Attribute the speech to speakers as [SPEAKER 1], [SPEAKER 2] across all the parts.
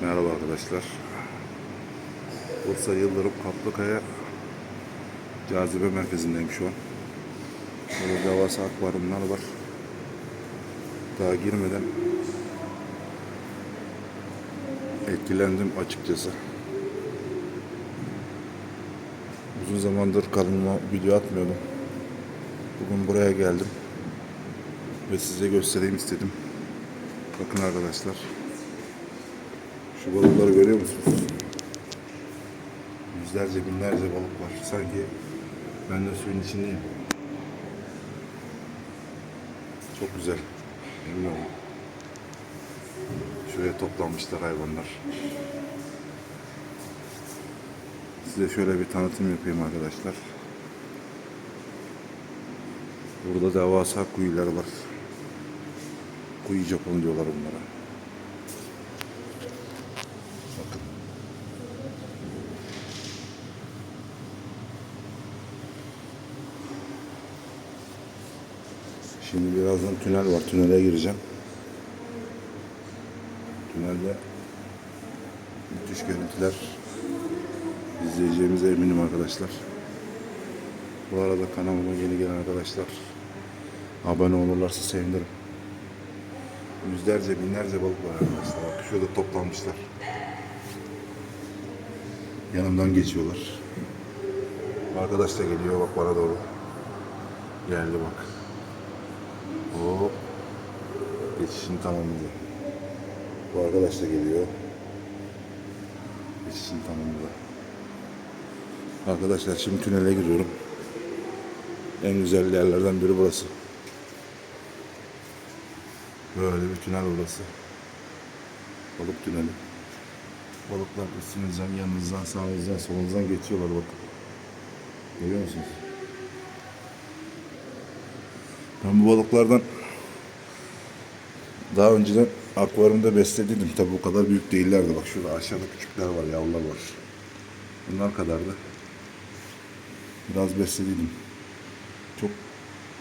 [SPEAKER 1] Merhaba arkadaşlar. Bursa Yıldırım Kaplıkaya Cazibe Merkezi'ndeyim şu an. Burada devasa akvaryumlar var. Daha girmeden etkilendim açıkçası. Uzun zamandır kanalıma video atmıyordum. Bugün buraya geldim. Ve size göstereyim istedim. Bakın arkadaşlar. Şu balıkları görüyor musunuz? Yüzlerce binlerce balık var. Sanki ben de suyun içindeyim. Çok güzel. Emin olun. Şuraya toplanmışlar hayvanlar. Size şöyle bir tanıtım yapayım arkadaşlar. Burada devasa kuyular var. Kuyu Japon diyorlar bunlara. Şimdi birazdan tünel var. Tünele gireceğim. Tünelde müthiş görüntüler izleyeceğimize eminim arkadaşlar. Bu arada kanalıma yeni gelen arkadaşlar abone olurlarsa sevinirim. Yüzlerce binlerce balık var arkadaşlar. Bak şurada toplanmışlar. Yanımdan geçiyorlar. Arkadaş da geliyor bak bana doğru. Geldi bak. Hop. Geçişini tamamladı. Bu arkadaş da geliyor. Geçişini tamamladı. Arkadaşlar şimdi tünele giriyorum. En güzel yerlerden biri burası. Böyle bir tünel burası. Balık tüneli. Balıklar üstünüzden, yanınızdan, sağınızdan, solunuzdan geçiyorlar bakın. Görüyor musunuz? Ben bu balıklardan daha önceden akvaryumda beslediydim. Tabi bu kadar büyük değillerdi. Bak şurada aşağıda küçükler var, yavrular var. Bunlar kadardı. Biraz beslediydim. Çok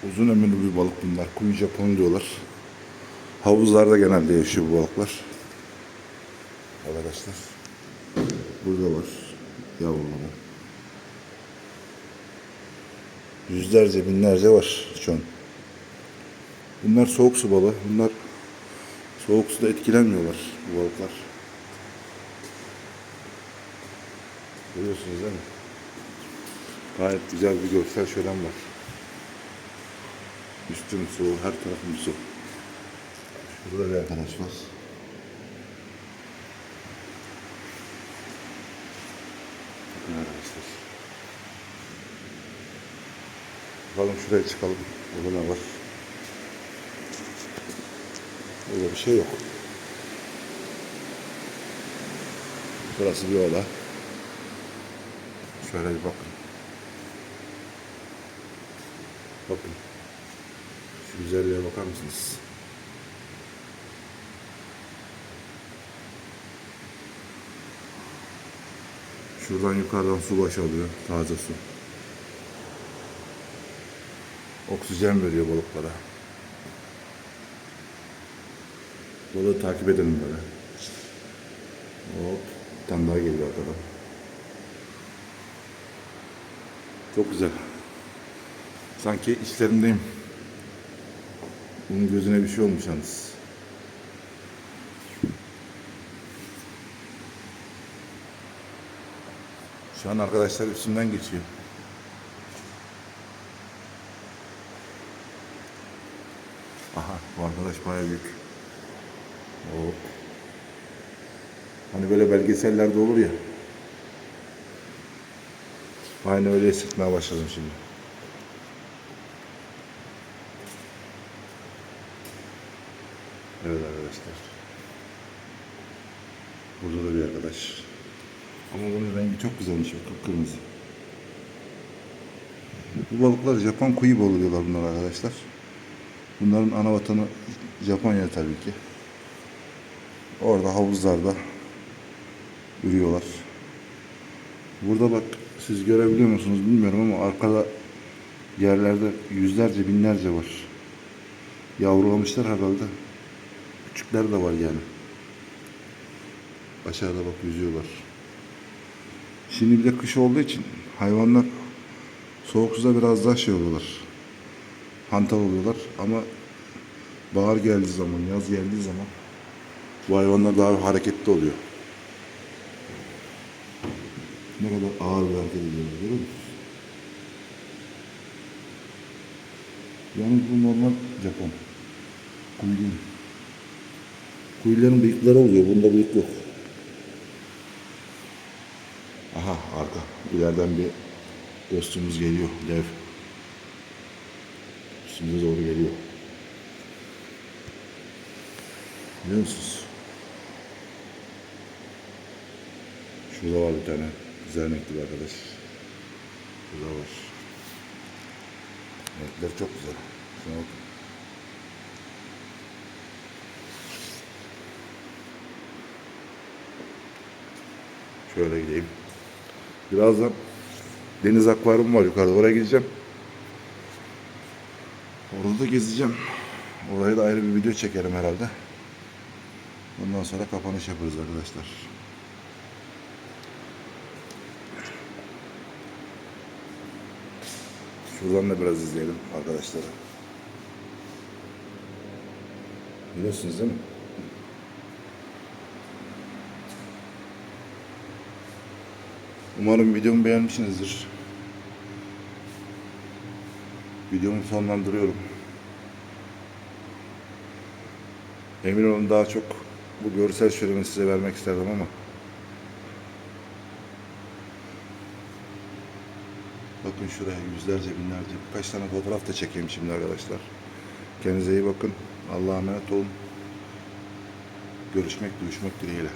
[SPEAKER 1] uzun ömürlü bir balık bunlar. Kuyu Japon diyorlar. Havuzlarda genelde yaşıyor bu balıklar. Arkadaşlar. Burada var yavruları. Yüzlerce binlerce var şu an. Bunlar soğuk su balığı. Bunlar soğuk suda etkilenmiyorlar bu balıklar. Görüyorsunuz değil mi? Gayet güzel bir görsel şölen var. Üstüm su, her tarafım su. Burada bir arkadaş var. Bakın arkadaşlar. Bakalım şuraya çıkalım. Burada ne var? Burada bir şey yok. Burası bir oda. Şöyle bir bakın. Bakın. Şu güzelliğe bakar mısınız? Şuradan yukarıdan su boşalıyor. Taze su. Oksijen veriyor balıklara. Balığı takip edelim böyle. Hop. Bir tane daha geliyor arkadan. Çok güzel. Sanki içlerindeyim. Bunun gözüne bir şey olmuş yalnız. Şu an arkadaşlar üstünden geçiyor. Aha bu arkadaş bayağı büyük. Hop. Hani böyle belgesellerde olur ya. Aynı öyle hissetmeye başladım şimdi. Evet arkadaşlar. Burada da bir arkadaş. Ama bunun rengi çok güzelmiş. Çok kırmızı. Bu balıklar Japon kuyu balığı diyorlar bunlar arkadaşlar. Bunların ana vatanı Japonya tabii ki. Orada havuzlarda ürüyorlar. Burada bak siz görebiliyor musunuz bilmiyorum ama arkada yerlerde yüzlerce binlerce var. Yavrulamışlar herhalde. Küçükler de var yani. Aşağıda bak yüzüyorlar. Şimdi bir de kış olduğu için hayvanlar soğuk suda biraz daha şey oluyorlar. Hantal oluyorlar ama bahar geldiği zaman, yaz geldiği zaman bu hayvanlar daha hareketli oluyor. Ne kadar ağır bir hareket ediyorlar görüyor musunuz? Yalnız bu normal Japon. Kuyuların. Kuyuların bıyıkları oluyor. Bunda bıyık yok. Aha arka. İleriden bir dostumuz geliyor. Dev. Üstümüze doğru geliyor. Biliyor musunuz? Şurada var bir tane. Güzel bir arkadaş. Şurada var. Renkler çok güzel. Şuna bakın. Şöyle gideyim. Birazdan deniz akvaryumu var yukarıda. Oraya gideceğim. Orada da gezeceğim. Oraya da ayrı bir video çekerim herhalde. Ondan sonra kapanış yaparız arkadaşlar. Şuradan da biraz izleyelim arkadaşlar. Biliyorsunuz değil mi? Umarım videomu beğenmişsinizdir. Videomu sonlandırıyorum. Emin olun daha çok bu görsel şöleni size vermek isterdim ama Bakın şuraya yüzlerce binlerce birkaç tane fotoğraf da çekeyim şimdi arkadaşlar. Kendinize iyi bakın. Allah'a emanet olun. Görüşmek, duyuşmak dileğiyle.